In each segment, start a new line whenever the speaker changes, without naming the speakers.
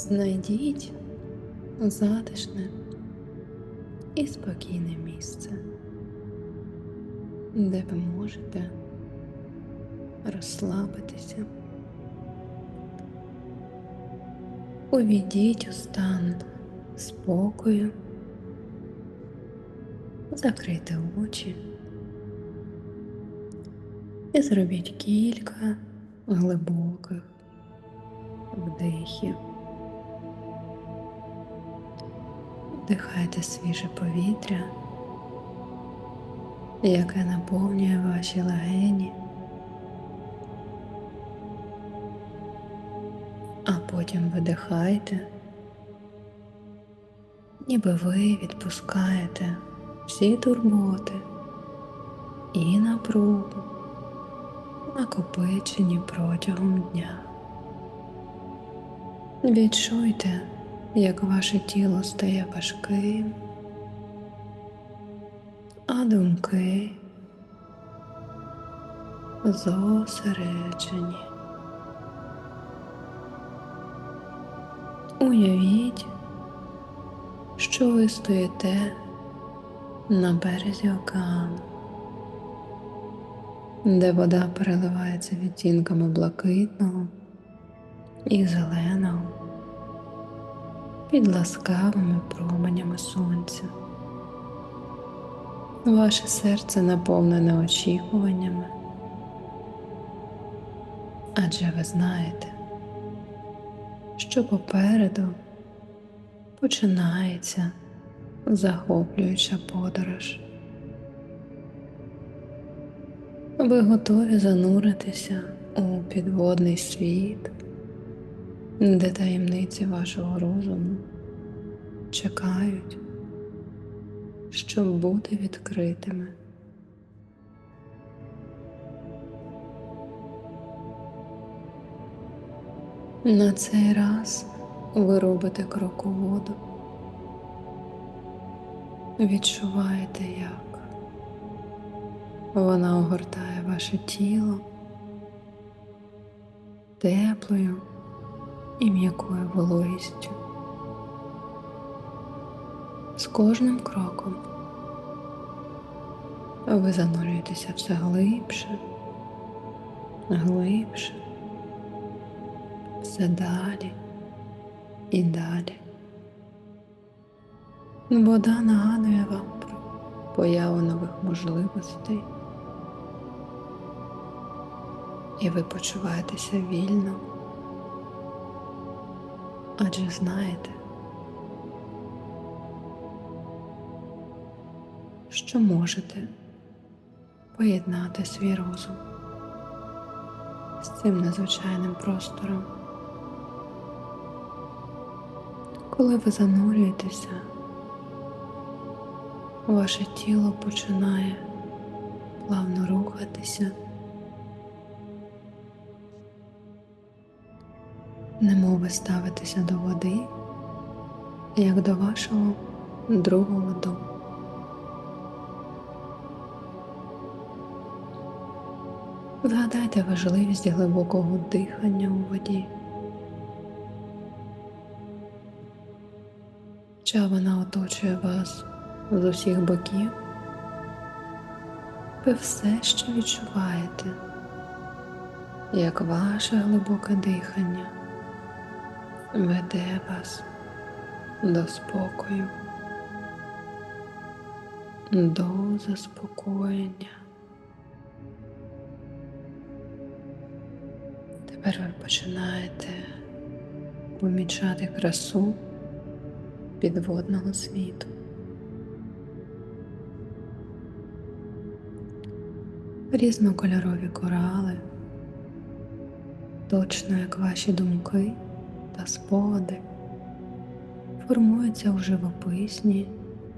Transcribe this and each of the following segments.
Знайдіть затишне і спокійне місце, де ви можете розслабитися. Увійдіть у стан спокою, закрийте очі і зробіть кілька глибоких вдихів. Вдихайте свіже повітря, яке наповнює ваші легені, а потім видихайте, ніби ви відпускаєте всі турботи і напругу, накопичені протягом дня. Відчуйте, як ваше тіло стає важким, а думки зосереджені. Уявіть, що ви стоїте на березі океану, де вода переливається відтінками блакитного і зеленого під ласкавими променями сонця. Ваше серце наповнене очікуваннями, адже ви знаєте, що попереду починається захоплююча подорож. Ви готові зануритися у підводний світ де таємниці вашого розуму чекають, щоб бути відкритими. На цей раз ви робите крок у воду, відчуваєте, як вона огортає ваше тіло теплою і м'якою вологістю. З кожним кроком ви занурюєтеся все глибше, глибше, все далі і далі. Вода нагадує вам про появу нових можливостей, і ви почуваєтеся вільно адже знаєте, що можете поєднати свій розум з цим незвичайним простором. Коли ви занурюєтеся, ваше тіло починає плавно рухатися. Немов ви ставитеся до води, як до вашого другого дому. Згадайте важливість глибокого дихання у воді. Чи вона оточує вас з усіх боків? Ви все ще відчуваєте, як ваше глибоке дихання веде вас до спокою, до заспокоєння. Тепер ви починаєте помічати красу підводного світу. Різнокольорові корали, точно як ваші думки та спогади формуються у живописні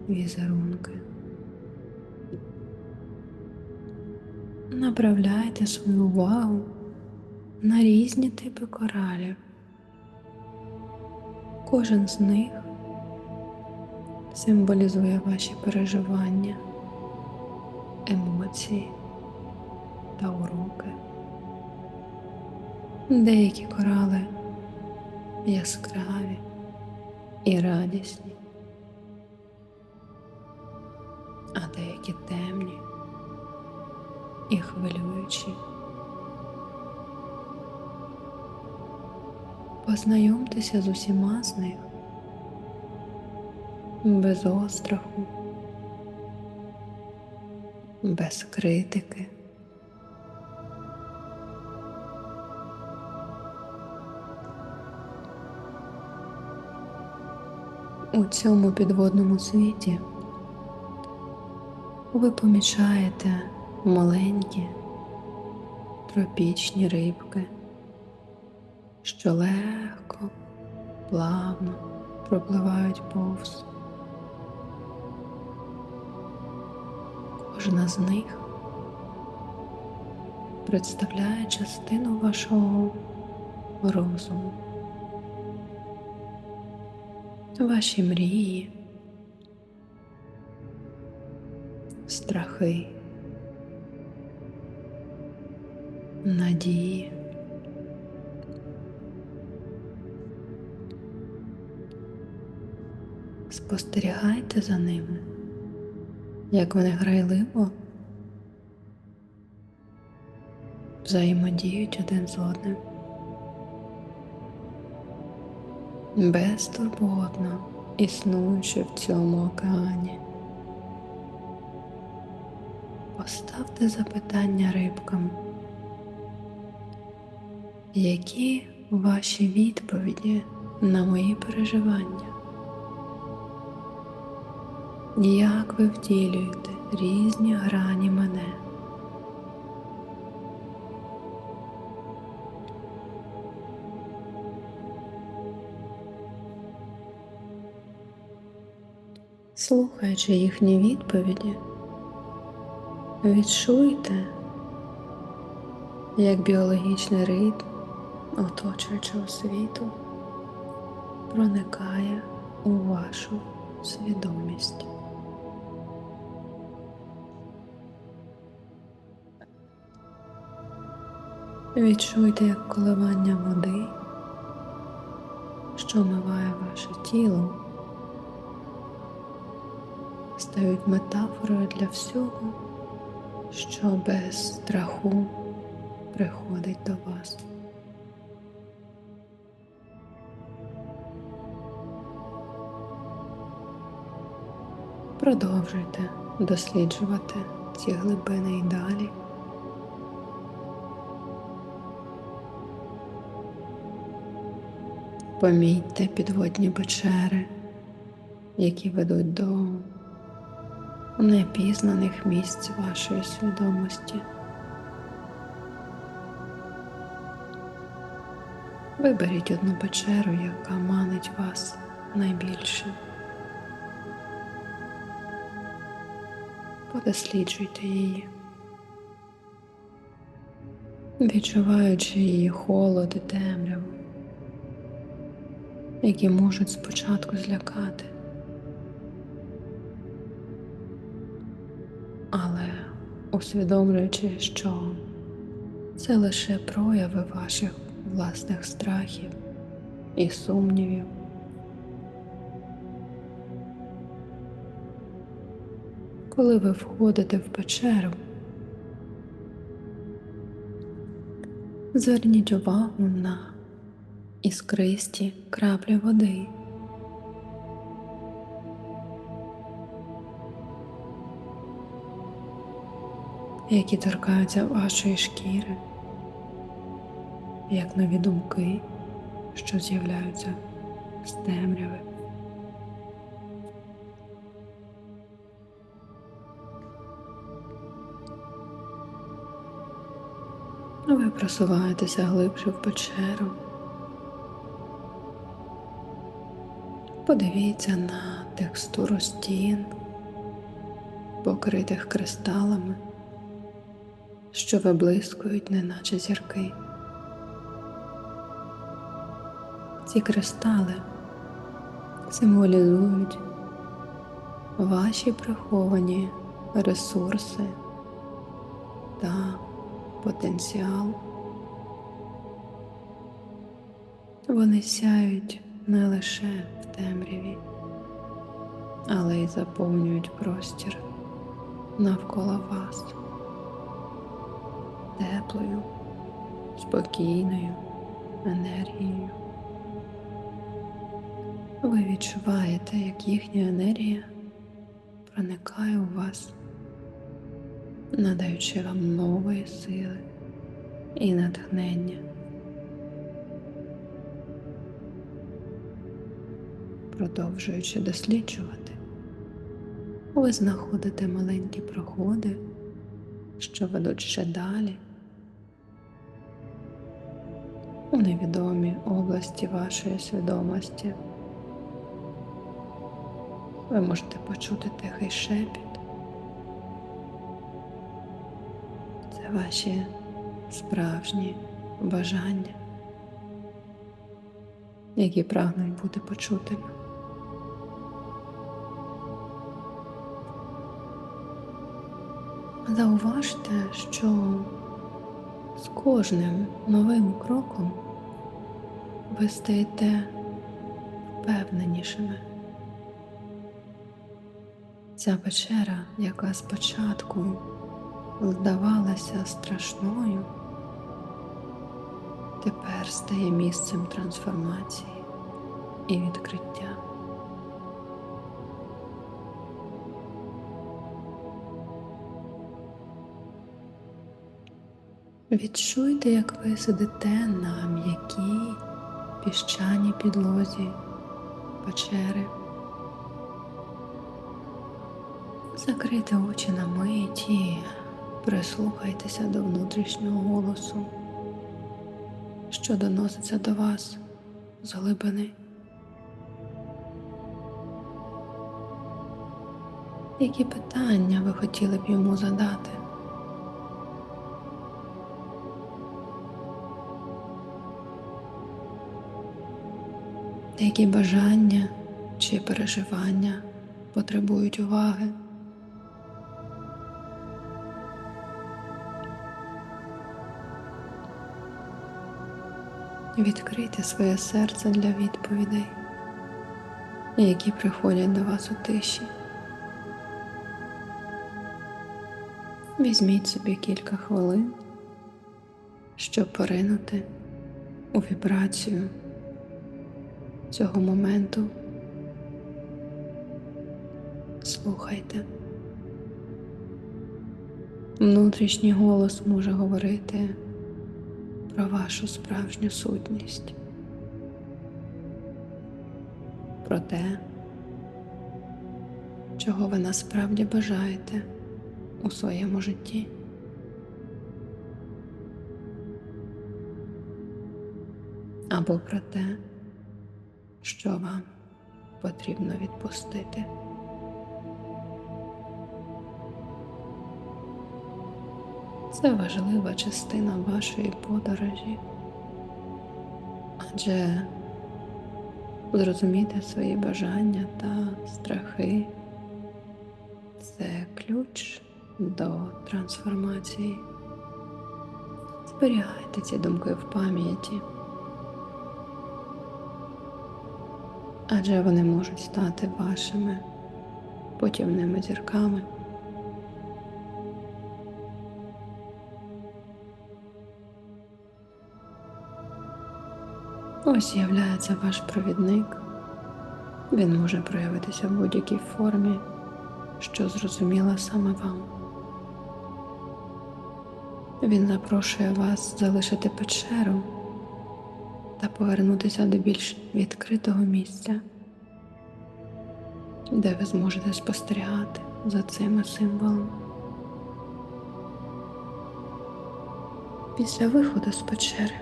візерунки. Направляйте свою увагу на різні типи коралів. Кожен з них символізує ваші переживання, емоції та уроки. Деякі корали яскраві і радісні, а деякі темні і хвилюючі. Познайомтеся з усіма з них без остраху, без критики. У цьому підводному світі ви помічаєте маленькі тропічні рибки, що легко, плавно пропливають повз. Кожна з них представляє частину вашого розуму, ваші мрії, страхи, надії. Спостерігайте за ними, як вони грайливо взаємодіють один з одним. Безтурботно існуючи в цьому океані. Поставте запитання рибкам, які ваші відповіді на мої переживання? Як ви втілюєте різні грані мене? Слухаючи їхні відповіді, відчуйте, як біологічний ритм оточуючого світу проникає у вашу свідомість. Відчуйте, як коливання води, що омиває ваше тіло, стають метафорою для всього, що без страху приходить до вас. Продовжуйте досліджувати ці глибини і далі. Помітьте підводні печери, які ведуть до непізнаних місць вашої свідомості. Виберіть одну печеру, яка манить вас найбільше. Подосліджуйте її, відчуваючи її холод і темряву, які можуть спочатку злякати. Але усвідомлюючи, що це лише прояви ваших власних страхів і сумнівів. Коли ви входите в печеру, зверніть увагу на іскристі краплі води. Які торкаються вашої шкіри, як нові думки, що з'являються з темряви. Ви просуваєтеся глибше в печеру. Подивіться на текстуру стін, покритих кристалами, що виблискують, неначе зірки. Ці кристали символізують ваші приховані ресурси та потенціал. Вони сяють не лише в темряві, але й заповнюють простір навколо вас теплою, спокійною енергією. Ви відчуваєте, як їхня енергія проникає у вас, надаючи вам нової сили і натхнення. Продовжуючи досліджувати, ви знаходите маленькі проходи, що ведуть ще далі у невідомі області вашої свідомості. Ви можете почути тихий шепіт. Це ваші справжні бажання, які прагнуть бути почутими. Зауважте, що з кожним новим кроком ви стаєте впевненішими. Ця печера, яка спочатку здавалася страшною, тепер стає місцем трансформації і відкриття. Відчуйте, як ви сидите на м'якій піщаній підлозі печери. Закрийте очі на мить і прислухайтеся до внутрішнього голосу, що доноситься до вас з глибини. Які питання ви хотіли б йому задати? Які бажання чи переживання потребують уваги? Відкрийте своє серце для відповідей, які приходять до вас у тиші. Візьміть собі кілька хвилин, щоб поринути у вібрацію цього моменту. Слухайте. Внутрішній голос може говорити про вашу справжню сутність, про те, чого ви насправді бажаєте у своєму житті. Або про те, що вам потрібно відпустити. Це важлива частина вашої подорожі, адже зрозуміти свої бажання та страхи це ключ до трансформації. Зберігайте ці думки в пам'яті, адже вони можуть стати вашими путівними зірками. Ось з'являється ваш провідник. Він може проявитися в будь-якій формі, що зрозуміла саме вам. Він запрошує вас залишити печеру та повернутися до більш відкритого місця, де ви зможете спостерігати за цими символами. Після виходу з печери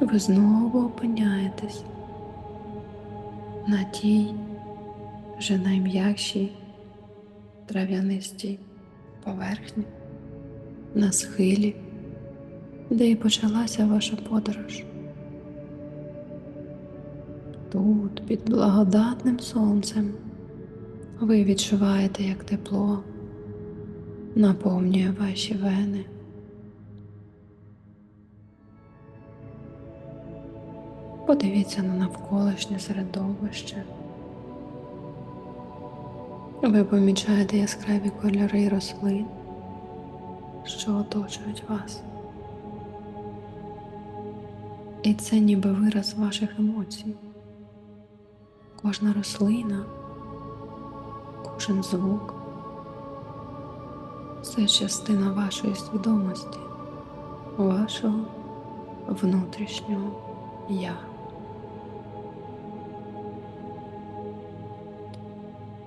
ви знову опиняєтесь на тій вже найм'якшій трав'янистій поверхні, на схилі, де і почалася ваша подорож. Тут, під благодатним сонцем, ви відчуваєте, як тепло наповнює ваші вени. Подивіться на навколишнє середовище. Ви помічаєте яскраві кольори рослин, що оточують вас. І це ніби вираз ваших емоцій. Кожна рослина, кожен звук це частина вашої свідомості, вашого внутрішнього я.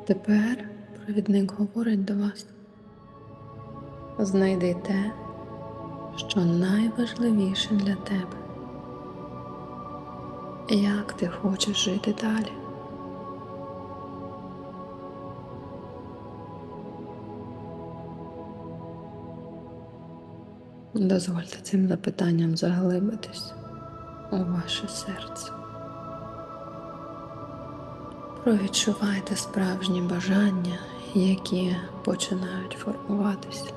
Тепер провідник говорить до вас. Знайди те, що найважливіше для тебе. Як ти хочеш жити далі? Дозвольте цим запитанням заглибитись у ваше серце. Провідчувайте справжні бажання, які починають формуватися.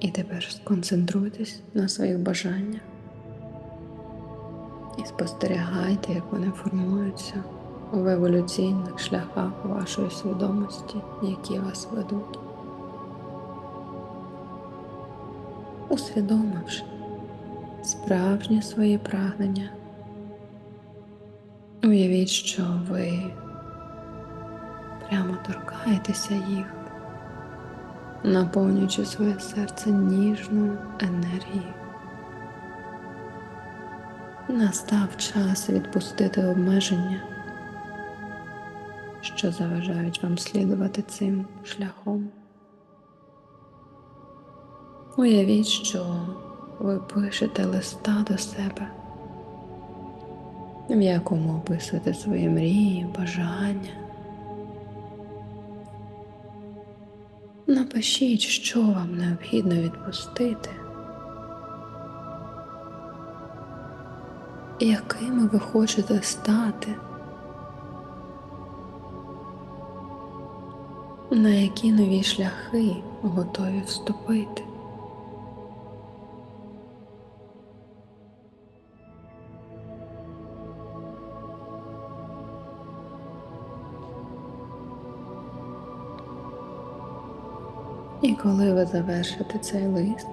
І тепер сконцентруйтесь на своїх бажаннях і спостерігайте, як вони формуються в еволюційних шляхах вашої свідомості, які вас ведуть. Усвідомивши справжнє своє прагнення, уявіть, що ви прямо торкаєтеся їх наповнюючи своє серце ніжною енергією. Настав час відпустити обмеження, що заважають вам слідувати цим шляхом. Уявіть, що ви пишете листа до себе, в якому описуєте свої мрії, бажання. Напишіть, що вам необхідно відпустити, якими ви хочете стати, на які нові шляхи готові вступити. І коли ви завершите цей лист,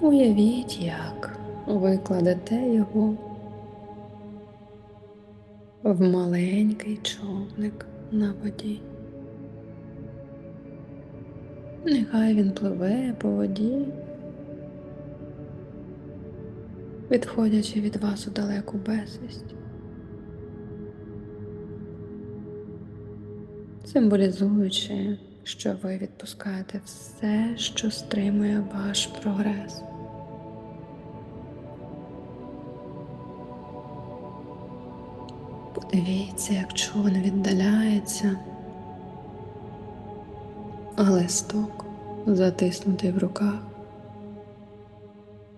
уявіть, як ви кладете його в маленький човник на воді. Нехай він пливе по воді, відходячи від вас у далеку безвість. Символізуючи що ви відпускаєте все, що стримує ваш прогрес. Подивіться, як човен віддаляється, а листок, затиснутий в руках,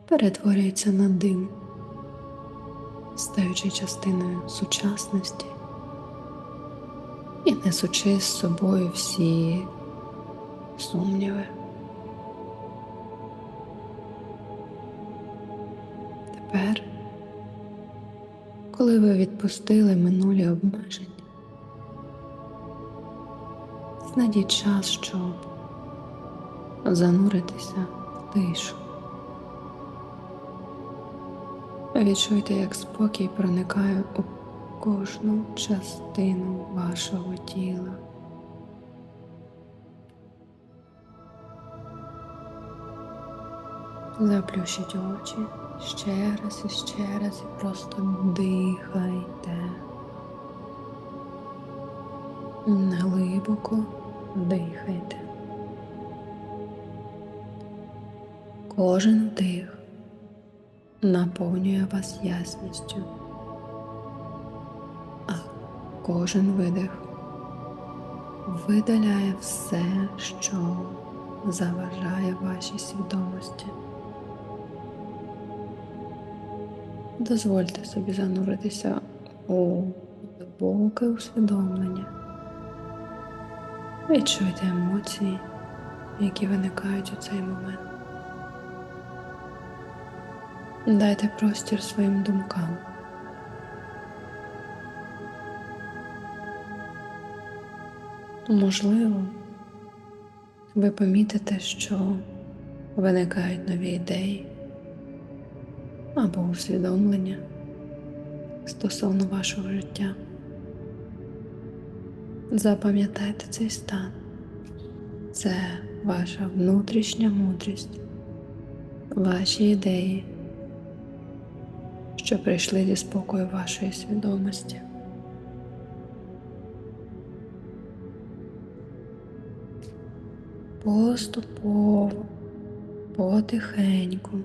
перетворюється на дим, стаючи частиною сучасності і несучи з собою всі сумніви. Коли ви відпустили минулі обмеження, знайдіть час, щоб зануритися в тишу. Відчуйте, як спокій проникає у кожну частину вашого тіла. Заплющіть очі ще раз і ще раз і просто дихайте. Глибоко дихайте. Кожен вдих наповнює вас ясністю, а кожен видих видаляє все, що заважає вашій свідомості. Дозвольте собі зануритися у глибоке усвідомлення. Відчуйте емоції, які виникають у цей момент. Дайте простір своїм думкам. Можливо, ви помітите, що виникають нові ідеї або усвідомлення стосовно вашого життя. Запам'ятайте цей стан. Це ваша внутрішня мудрість, ваші ідеї, що прийшли зі спокою вашої свідомості. Поступово, потихеньку.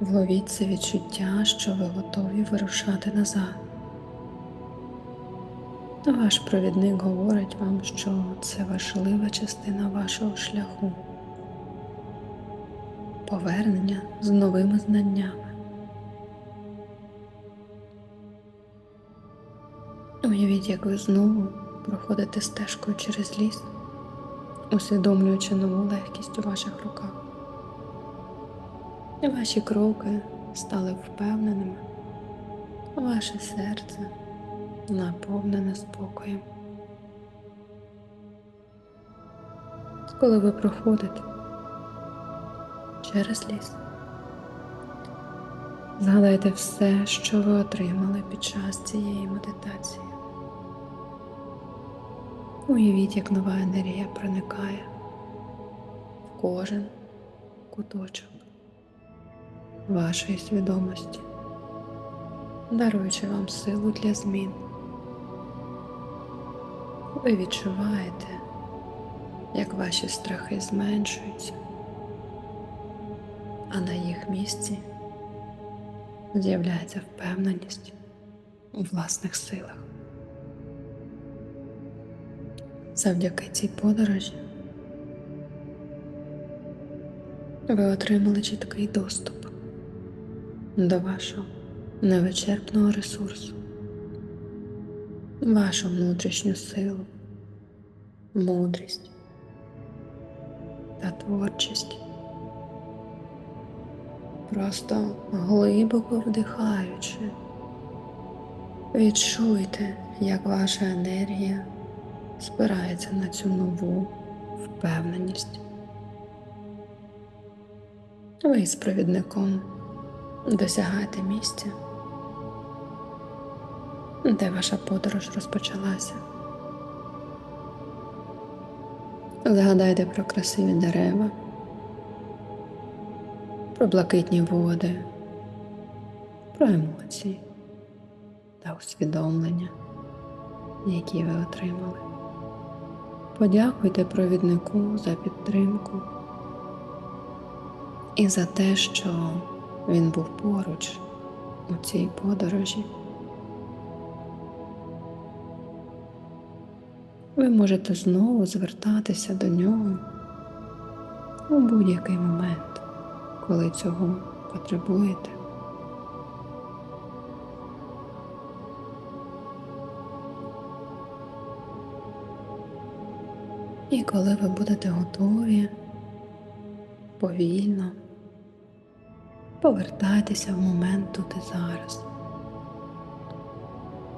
Вловіть це відчуття, що ви готові вирушати назад. Ваш провідник говорить вам, що це важлива частина вашого шляху, повернення з новими знаннями. Уявіть, як ви знову проходите стежкою через ліс, усвідомлюючи нову легкість у ваших руках. І ваші кроки стали впевненими, ваше серце наповнене спокоєм. Коли ви проходите через ліс, згадайте все, що ви отримали під час цієї медитації. Уявіть, як нова енергія проникає в кожен куточок вашої свідомості, даруючи вам силу для змін. Ви відчуваєте, як ваші страхи зменшуються, а на їх місці з'являється впевненість у власних силах. Завдяки цій подорожі ви отримали чіткий доступ до вашого невичерпного ресурсу, вашу внутрішню силу, мудрість та творчість. Просто глибоко вдихаючи, відчуйте, як ваша енергія спирається на цю нову впевненість. Ви з провідником досягаєте місця, де ваша подорож розпочалася. Згадайте про красиві дерева, про блакитні води, про емоції та усвідомлення, які ви отримали. Подякуйте провіднику за підтримку і за те, що він був поруч у цій подорожі. Ви можете знову звертатися до нього у будь-який момент, коли цього потребуєте. І коли ви будете готові, повільно повертайтеся в момент тут і зараз.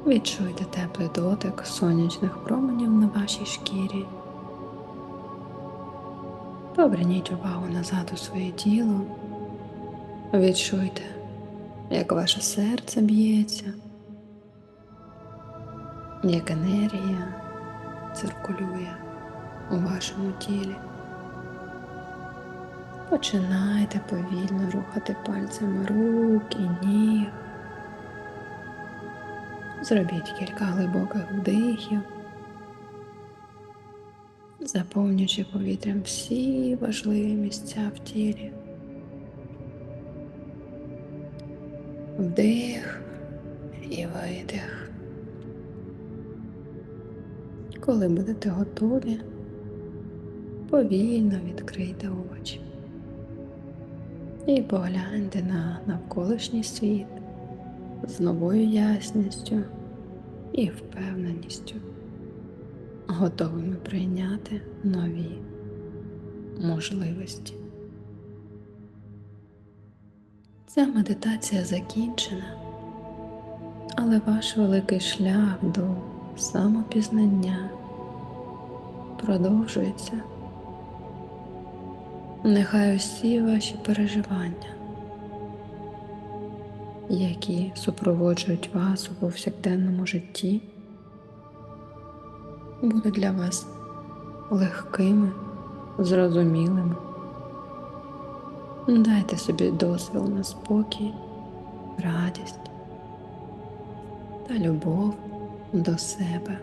Відчуйте теплий дотик сонячних променів на вашій шкірі. Поверніть увагу назад у своє тіло. Відчуйте, як ваше серце б'ється, як енергія циркулює у вашому тілі. Починайте повільно рухати пальцями рук і ніг. Зробіть кілька глибоких вдихів, заповнюючи повітрям всі важливі місця в тілі. Вдих і видих. Коли будете готові, повільно відкрийте очі і погляньте на навколишній світ з новою ясністю і впевненістю. готовими прийняти нові можливості. Ця медитація закінчена, але ваш великий шлях до самопізнання продовжується. Нехай усі ваші переживання, які супроводжують вас у повсякденному житті, будуть для вас легкими, зрозумілими. Дайте собі дозвіл на спокій, радість та любов до себе.